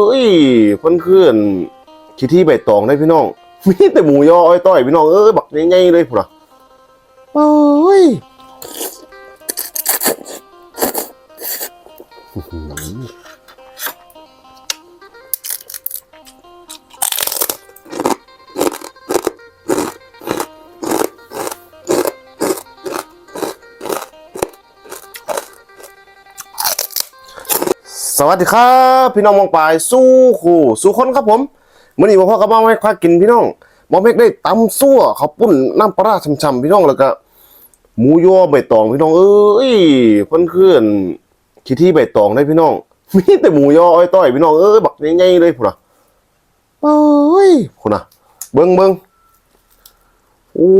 เฮ้ยเพื่อนเพื่อนขี้ที่ใบตองได้พี่น้องมีแต่หมูยออ้อยต้อยพี่น้องเออบักใหญ่ๆเลยพุ่นน่ะโอ้ย สวัสดีครับพี่น้องมองปลายสู้คู่สู้คนครับผมมื่อนี้พ่อกับมาให้ควากินพี่น้องหมอเมกได้ตำซั่วข้าปุ้นน้ำปลาร้าช่ำๆพี่น้องแล้วก็หมูยอใบตองพี่น้องเอ้ยเพิ่นคืนขี้ที่ใบตองได้พี่น้องมีแต่หมูยออ้อยต้อยพี่น้องเอ้ยบักใหญ่ๆเลยพุ่นน่ะโอ้ยพุ่นน่ะเบิ่งเบิ่งโอ้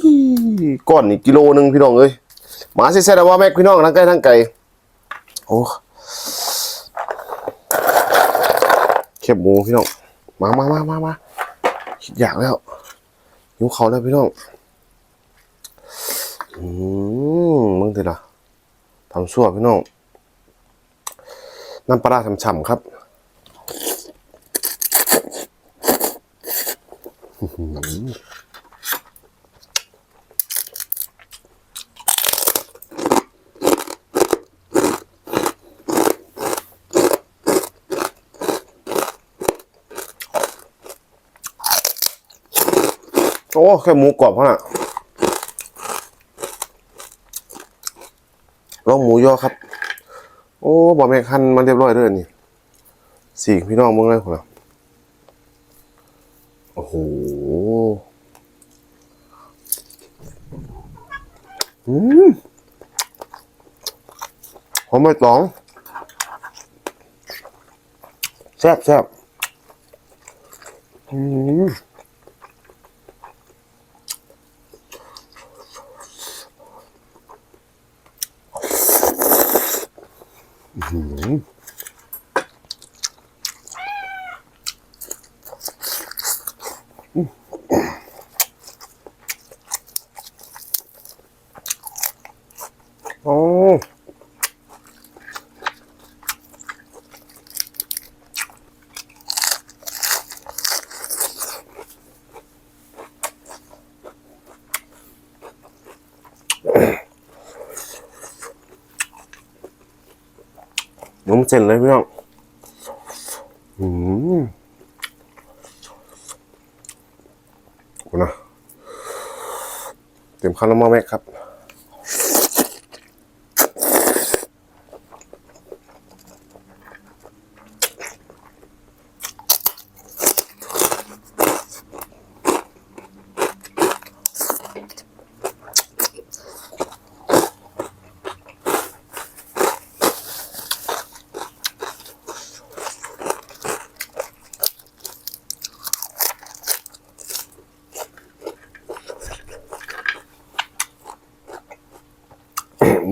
ยก้อนนี่กิโลหนึ่งพี่น้องเอ้ยหมาสิแซ่บว่าแม็กพี่น้องทั้งไกลทั้งไกลโอ้ เคบหมูพี่น้อง มามามามามาคิดอยากแล้วหิวเขาแล้วพี่น้อง อืมมึงเถอะล่ะทำชั่วพี่น้อง น้ำปลาฉ่ำๆครับอื โอ้แค่หมูกรอบเท่านั้นลองหมูยอครับ โอ้บอแม่คันมันเรียบร้อยเลยนี่สี่พี่น้องมึงเลยคนละโอ้โหอืมหอมใบตองแซ่บแซ่บอืมโอ้ น้ำเส้นเลยพี่น้องอืมนะเต็มคาราเมลแม็กครับ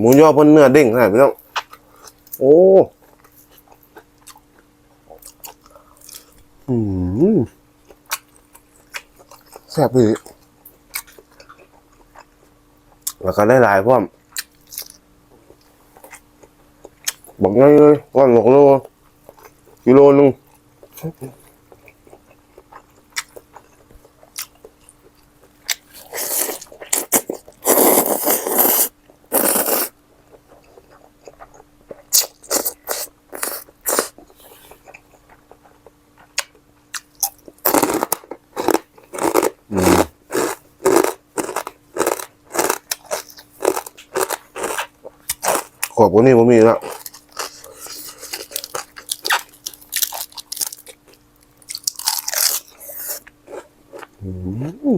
หมูยอเพ่นเนื้อเด้งขนาดพี่น้องโอ้อืมแซ่บเลยแล้วก็ได้หลายพร้อมบอกง่ายเลยวันหกโลกิโลนึง ขอบกว่านี้ผมมีแล้วอืม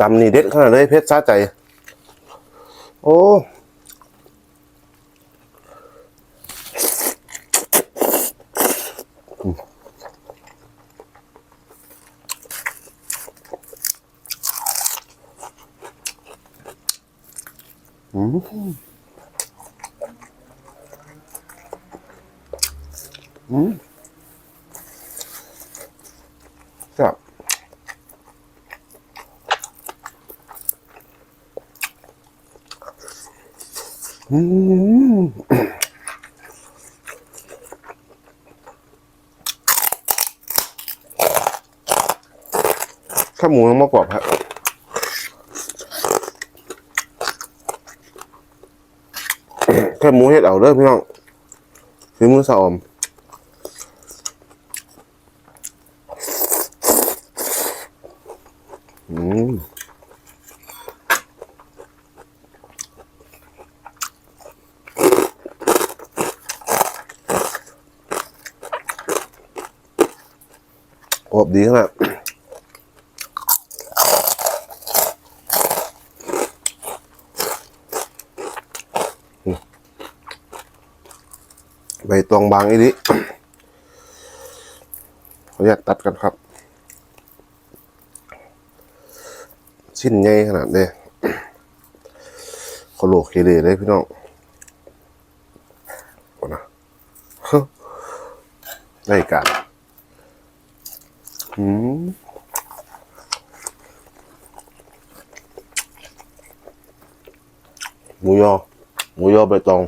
ตำนี่เด็ดขนาดเลยเพชรซาใจ โอ้อืม อืมอืมอืมอืมข้าหมูมากรอบครับ แค่หมูเห็ดเอาเด้อพี่น้องฝีมือสะอมอืมอบดีขนาด ใบตองบางอีนี้ขออยากตัดกันครับ ชิ้นใหญ่ขนาดนี้โคโลเคเลเลยพี่น้องก่อนนะได้การอืมหมูยอหมูยอใบตอง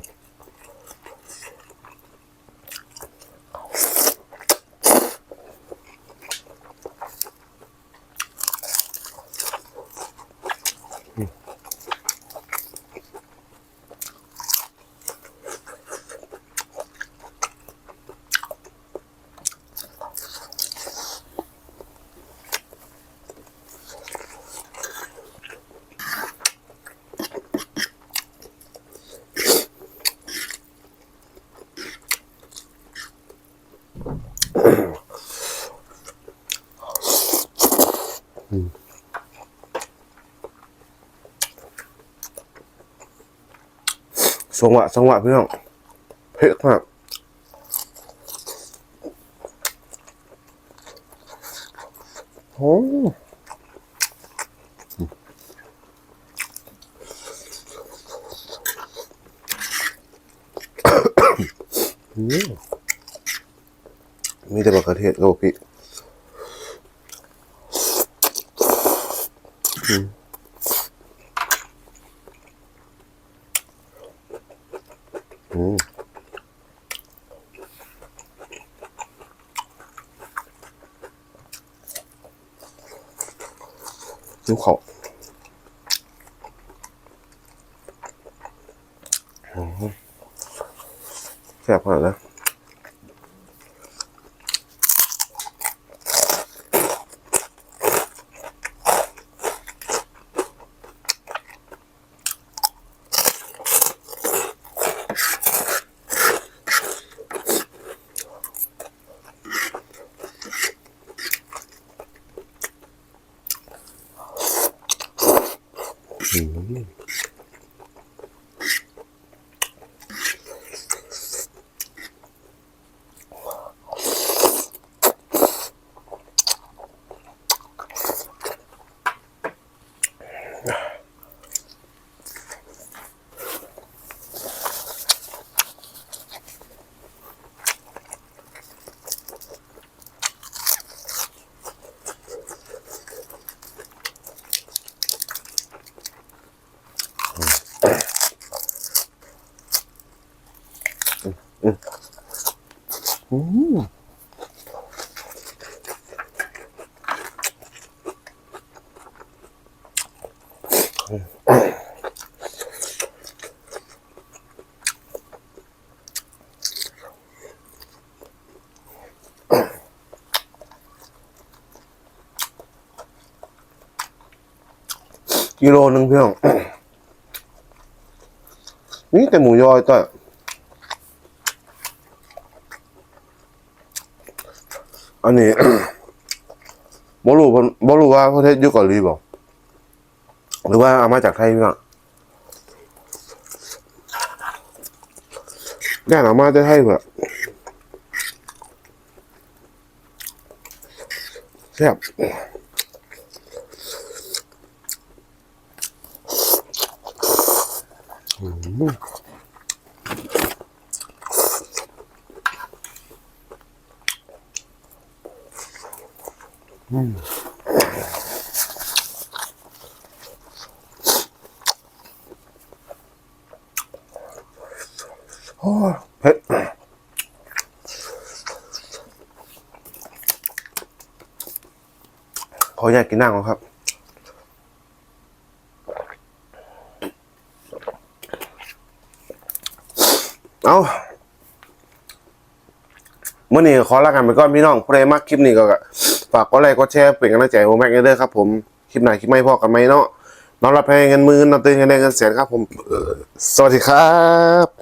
สงวะสงวะพี่น้องเผ็ดมากโอ้มีแต่มะเขือเทศกับพริก อืมนิ้วเขาอื ม กิโลหนึ่งเพี่น้องนี่แต่หมูยอยต่อันนี้บรู้เพิ่นบรู้ว่าประเทศยุเกาหลีบอก หรือว่าเอามาจากไทยพี่น้องย่านเอามาจากไทยเพื่อแซ่บอืม โอ้เผ็ดขออยากกินน้ำครับเอาเมื่อนี้ขอลากันไปก่อนพี่น้องผู้ใดมักคลิปนี้ก็ฝากกดไลค์กดแชร์เป็นกำลังใจให้ผมแม็กเด้อครับผมคลิปไหนคลิปไม่พอกันไหมเนาะนอนรับให้เงินมือนอนตื่นเงินแดงเงินแสนครับผมสวัสดีครับ